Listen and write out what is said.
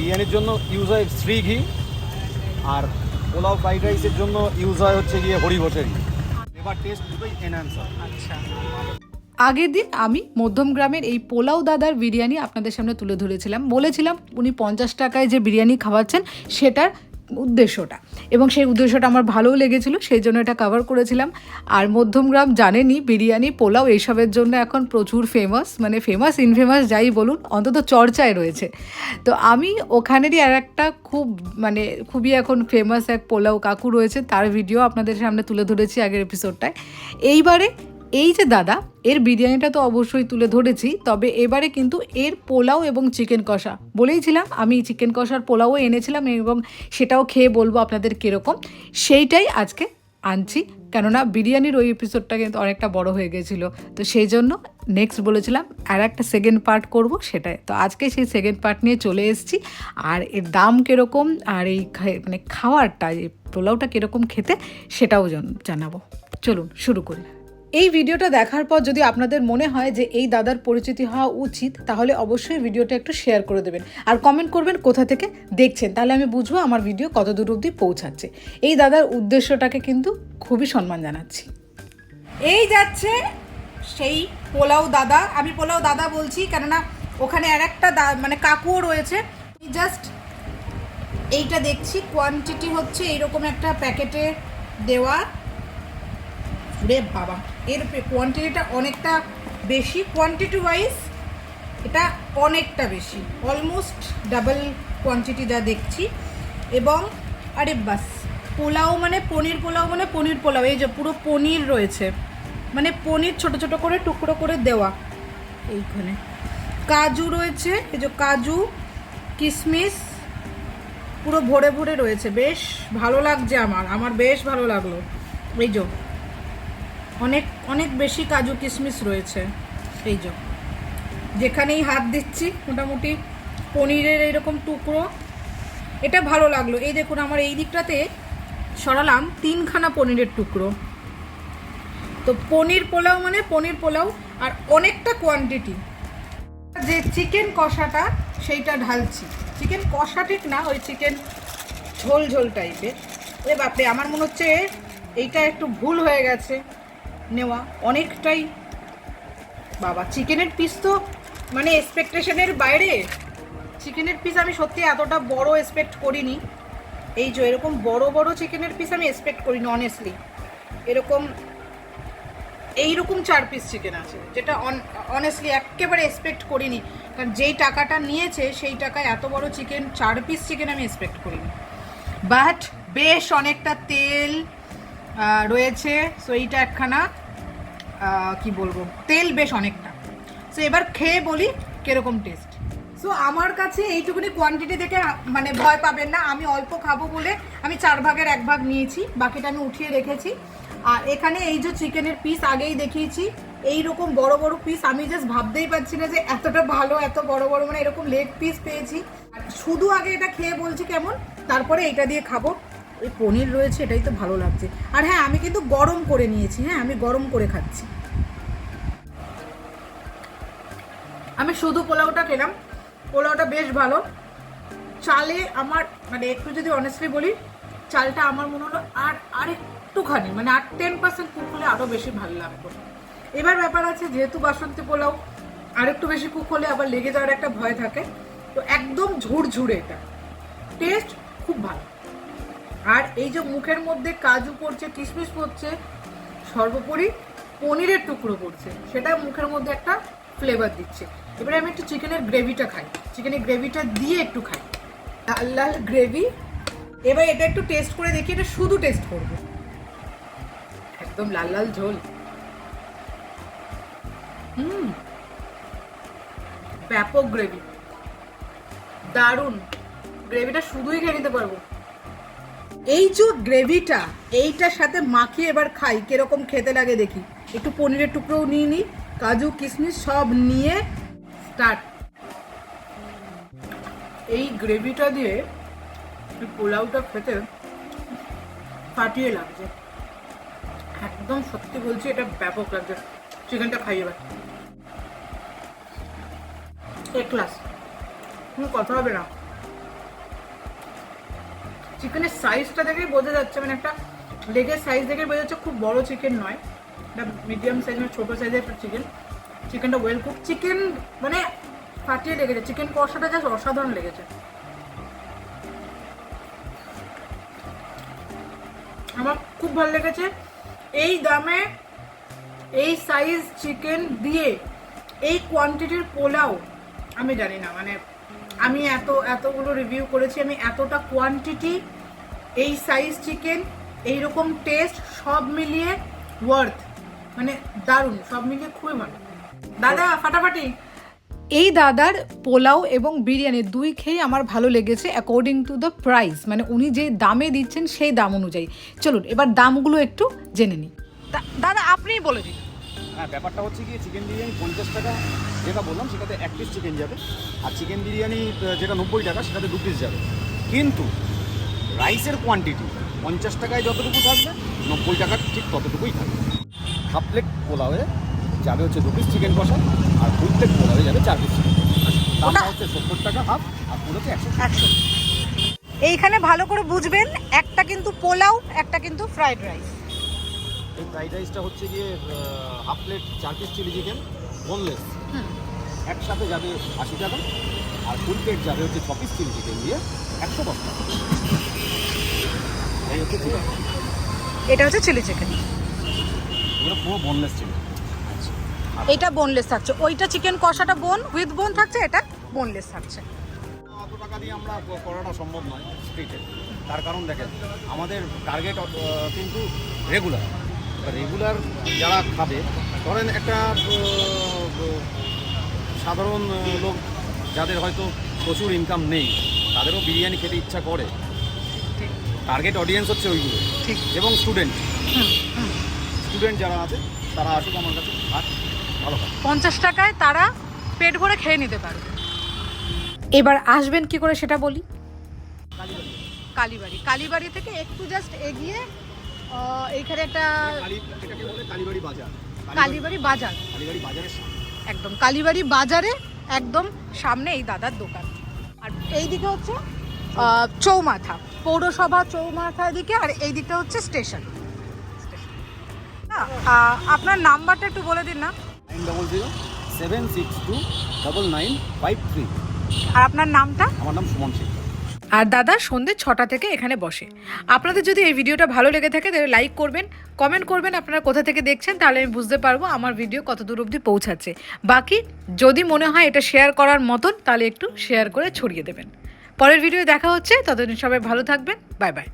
বিরিয়ানির জন্য ইউজ হয় শ্রী ঘি, আর পোলাও, ফ্রাইড রাইসের জন্য ইউজ হয় হচ্ছে গিয়ে হরিঘোষের ঘি। এবার টেস্ট দুটোই আচ্ছা। আগের দিন আমি মধ্যম গ্রামের এই পোলাও দাদার বিরিয়ানি আপনাদের সামনে তুলে ধরেছিলাম। বলেছিলাম উনি পঞ্চাশ টাকায় যে বিরিয়ানি খাওয়াচ্ছেন, সেটার উদ্দেশ্যটা। এবং সেই উদ্দেশ্যটা আমার ভালোও লেগেছিল, সেই জন্য এটা কভার করেছিলাম। আর মধ্যমগ্রাম জানেনি, বিরিয়ানি, পোলাও, এইসবের জন্য এখন প্রচুর ফেমাস মানে ফেমাস ইনফেমাস যাই বলুন, অন্তত চর্চায় রয়েছে। তো আমি ওখানেরই আর একটা খুব মানে খুবই এখন ফেমাস এক পোলাও কাকু রয়েছে, তার ভিডিও আপনাদের সামনে তুলে ধরেছি আগের এপিসোডটায় এইবারে এই যে দাদা, এর বিরিয়ানিটা তো অবশ্যই তুলে ধরেছি, তবে এবারে কিন্তু এর পোলাও এবং চিকেন কষা। বলেইছিলাম, আমি চিকেন কষার পোলাও এনেছিলাম এবং সেটাও খেয়ে বলব আপনাদের কীরকম। সেইটাই আজকে আনছি, কেননা বিরিয়ানির ওই এপিসোডটা কিন্তু অনেকটা বড় হয়ে গেছিল। তো সেই জন্য নেক্সট বলেছিলাম আর একটা সেকেন্ড পার্ট করব সেটাই। তো আজকে সেই সেকেন্ড পার্ট নিয়ে চলে এসেছি, আর এর দাম কীরকম, আর এই মানে খাওয়ারটা, এই পোলাওটা কীরকম খেতে, সেটাও জানাব। চলুন, শুরু করি। এই ভিডিওটা দেখার পর যদি আপনাদের মনে হয় যে এই দাদার পরিচিতি হওয়া উচিত, তাহলে অবশ্যই ভিডিওটা একটু শেয়ার করে দেবেন। আর কমেন্ট করবেন কোথা থেকে দেখছেন, তাহলে আমি বুঝব আমার ভিডিও কত দূর অবধি পৌঁছাচ্ছে। এই দাদার উদ্দেশ্যটাকে কিন্তু খুবই সম্মান জানাচ্ছি। এই যাচ্ছে সেই পোলাও দাদা। আমি পোলাও দাদা বলছি, কেননা ওখানে আর একটা মানে কাকুও রয়েছে। জাস্ট এইটা দেখছি কোয়ান্টিটি হচ্ছে এইরকম একটা প্যাকেটে দেওয়া। রে বাবা! এর কোয়ান্টিটিটা অনেকটা বেশি কোয়ান্টিটি ওয়াইজ এটা অনেকটা বেশি। অলমোস্ট ডাবল কোয়ান্টিটি যা দেখছি। এবং, আরে বাস, পোলাও মানে পনির পোলাও মানে পনির পোলাও, এই যে পুরো পনির রয়েছে। মানে পনির ছোট ছোট করে, টুকরো করে দেওয়া এইখানে। কাজু রয়েছে, এই যে কাজু কিশমিশ পুরো ভরে ভরে রয়েছে। বেশ ভালো লাগছে আমার আমার বেশ ভালো লাগল। এই যে অনেক অনেক বেশি কাজু কিশমিশ রয়েছে এই যে। যেখানেই হাত দিচ্ছি, মোটামুটি পনিরের এইরকম টুকরো। এটা ভালো লাগল। এই দেখুন, আমার এই দিকটাতে সরালাম তিনখানা পনিরের টুকরো। তো পনির পোলাও মানে পনির পোলাও আর অনেকটা কোয়ান্টিটি যে চিকেন কষাটা, সেইটা ঢালছি। চিকেন কষা ঠিক না, ওই চিকেন ঝোল ঝোল টাইপের এ বাপরে, আমার মনে হচ্ছে এইটা একটু ভুল হয়ে গেছে। নেওয়া অনেকটাই। বাবা, চিকেনের পিস তো মানে এক্সপেকটেশনের বাইরে। চিকেনের পিস আমি সত্যি এতটা বড় এক্সপেক্ট করিনি। এই যে এরকম বড় বড় চিকেনের পিস আমি এক্সপেক্ট করিনি অনেস্টলি এরকম, এইরকম চার পিস চিকেন আছে, যেটা অনেস্টলি একেবারে এক্সপেক্ট করিনি। কারণ যেই টাকাটা নিয়েছে, সেই টাকায় এত বড় চিকেন চার পিস চিকেন আমি এক্সপেক্ট করিনি। বাট বেশ অনেকটা তেল রয়েছে। সো এইটা একখানা কি বলব, তেল বেশ অনেকটা। সো এবার খেয়ে বলি কীরকম টেস্ট সো আমার কাছে এইটুকুনি কোয়ান্টিটি দেখে মানে ভয় পাবেন না, আমি অল্প খাব বলে আমি চার ভাগের এক ভাগ নিয়েছি, বাকিটা আমি উঠিয়ে রেখেছি। আর এখানে এই যে চিকেনের পিস আগেই দেখিয়েছি এই রকম বড় বড় পিস আমি জাস্ট ভাবতেই পারছি না যে এতটা ভালো, এত বড় বড় মানে এরকম লেগ পিস পেয়েছি। আর শুধু আগে এটা খেয়ে বলছি কেমন, তারপরে এটা দিয়ে খাব। ওই পনির রয়েছে, এটাই তো ভালো লাগছে। আর হ্যাঁ আমি কিন্তু গরম করে নিয়েছি হ্যাঁ আমি গরম করে খাচ্ছি। আমি শুধু পোলাওটা খেলাম, পোলাওটা বেশ ভালো। চালে আমার মানে একটু যদি অনেস্টলি বলি, চালটা আমার মনে হলো আর আর একটুখানি মানে আর টেন পার্সেন্ট কুক হলে আরও বেশি ভালো লাগতো। এবার ব্যাপার আছে, যেহেতু বাসন্তী পোলাও, আর একটু বেশি কুক হলে আবার লেগে যাওয়ার একটা ভয় থাকে, তো একদম ঝুরঝুরে এটা। টেস্ট খুব ভালো। আর এই যে মুখের মধ্যে কাজু পড়ছে, কিশমিশ পড়ছে, সর্বোপরি পনিরের টুকরো পড়ছে। সেটা মুখের মধ্যে একটা ফ্লেভার দিচ্ছে। এবারে আমি একটু চিকেনের গ্রেভিটা খাই। চিকেনের গ্রেভিটা দিয়ে একটু খাই। লাল লাল গ্রেভি। এবার এটা একটু টেস্ট করে দেখি, এটা শুধু টেস্ট করব। একদম লাল লাল ঝোল। হুম। ব্যাপক গ্রেভি। দারুণ। গ্রেভিটা শুধুই খেয়ে নিতে পারব। এই যে গ্রেভিটা, এইটার সাথে মাখিয়ে এবার খাই, কীরকম খেতে লাগে দেখি। একটু পনিরের টুকরোও নিয়ে নিই কাজু, কিশমিশ সব নিয়ে স্টার্ট এই গ্রেভিটা দিয়ে পোলাওটা খেতে ফাটিয়ে লাগছে। একদম সত্যি বলছি, এটা ব্যাপক লাগছে। চিকেনটা খাই এবার। এক ক্লাস কোনো কথা হবে না। চিকেনের সাইজটা দেখেই বোঝা যাচ্ছে মানে একটা লেগের সাইজ দেখে বোঝা যাচ্ছে, খুব বড় চিকেন নয়। এটা মিডিয়াম সাইজ মানে ছোটো সাইজের একটা চিকেন চিকেনটা ওয়েল কুক চিকেন মানে ফাটিয়ে লেগেছে। চিকেন কষাটা জাস্ট অসাধারণ লেগেছে। আমার খুব ভালো লেগেছে। এই দামে এই সাইজ চিকেন দিয়ে এই কোয়ান্টিটির পোলাও, আমি জানি না মানে আমি এত এতগুলো রিভিউ করেছি আমি এতটা কোয়ান্টিটি এই সাইজ চিকেন এইরকম টেস্ট সব মিলিয়ে ওয়ার্থ মানে দারুণ সব মিলিয়ে খুবই ভালো। দাদা ফাটাফাটি। এই দাদার পোলাও এবং বিরিয়ানি দুই খেয়ে আমার ভালো লেগেছে অ্যাকর্ডিং টু দ্য প্রাইস মানে উনি যে দামে দিচ্ছেন সেই দাম অনুযায়ী। চলুন এবার দামগুলো একটু জেনে নিই। দাদা আপনিই বলে দিন। হ্যাঁ ব্যাপারটা হচ্ছে কি চিকেন বিরিয়ানি পঞ্চাশ টাকা যেটা বললাম সেটাতে এক পিস চিকেন যাবে। আর চিকেন বিরিয়ানি যেটা নব্বই টাকা সেটাতে দু পিস যাবে। কিন্তু রাইসের কোয়ান্টিটি পঞ্চাশ টাকায় যতটুকু থাকবে নব্বই টাকার ঠিক ততটুকুই থাকবে। হাফ প্লেট পোলাওয়ে যাবে হচ্ছে দু পিস চিকেন কষা আর ফুল প্লেট পোলাওয়ে যাবে চার পিস চিকেন দামটা হচ্ছে সত্তর টাকা হাফ আর হচ্ছে একশো একশো। এইখানে ভালো করে বুঝবেন একটা কিন্তু পোলাও একটা কিন্তু ফ্রাইড রাইস এই ফ্রাইড রাইসটা হচ্ছে গিয়ে হাফ প্লেট চার পিস চিলি চিকেন বোনলেস একসাথে যাবে আশি টাকা আর ফুল প্লেট যাবে হচ্ছে ছ পিস চিলি চিকেন দিয়ে একশো দশ টাকা। এই হচ্ছে চিকেন এটা হচ্ছে চিলি চিকেন এগুলো পুরো বোনলেস চিকেন এটা বোনলেস থাকছে। ওইটা চিকেন কষাটা বোন উইথ বোন থাকছে এটা বোনলেস থাকছে। অত টাকা দিয়ে আমরা করাটা সম্ভব নয় স্ট্রিটে তার কারণ দেখেন আমাদের টার্গেট কিন্তু রেগুলার রেগুলার যারা খাবে ধরেন একটা সাধারণ লোক যাদের হয়তো প্রচুর ইনকাম নেই তাদেরও বিরিয়ানি খেতে ইচ্ছা করে। ঠিক টার্গেট অডিয়েন্স হচ্ছে ওইগুলো। ঠিক। এবং স্টুডেন্ট। স্টুডেন্ট যারা আছে তারা আসুক আমার কাছে আর ভালো পঞ্চাশ টাকায় তারা পেট ভরে খেয়ে নিতে পারবে। এবার আসবেন কি করে সেটা বলি? কালীবাড়ি। কালীবাড়ি। কালীবাড়ি থেকে একটু জাস্ট এগিয়ে এইখানে একটা কালীবাড়ি বাজার। কালীবাড়ি বাজার। কালীবাড়ি বাজারের একদম কালীবাড়ি বাজারে একদম সামনে এই দাদার দোকান। আর এই দিকে হচ্ছে চৌমাথা পৌরসভা চৌমাথার দিকে আর এই দিকটা হচ্ছে স্টেশন। আপনার নাম্বারটা একটু বলে দিন না। Nine double zero seven six two double nine five three. আর আপনার নামটা? আমার নাম সুমন সিং আর দাদা সন্ধ্যে ছটা থেকে এখানে বসে। আপনাদের যদি এই ভিডিওটা ভালো লেগে থাকে, তাহলে লাইক করবেন কমেন্ট করবেন, আপনারা কোথা থেকে দেখছেন, তাহলে আমি বুঝতে পারব আমার ভিডিও কত দূর অবধি পৌঁছাচ্ছে। বাকি, যদি মনে হয় এটা শেয়ার করার মতন, তাহলে একটু শেয়ার করে ছড়িয়ে দেবেন। পরের ভিডিও দেখা হচ্ছে, ততদিন সবাই ভালো থাকবেন বাই বাই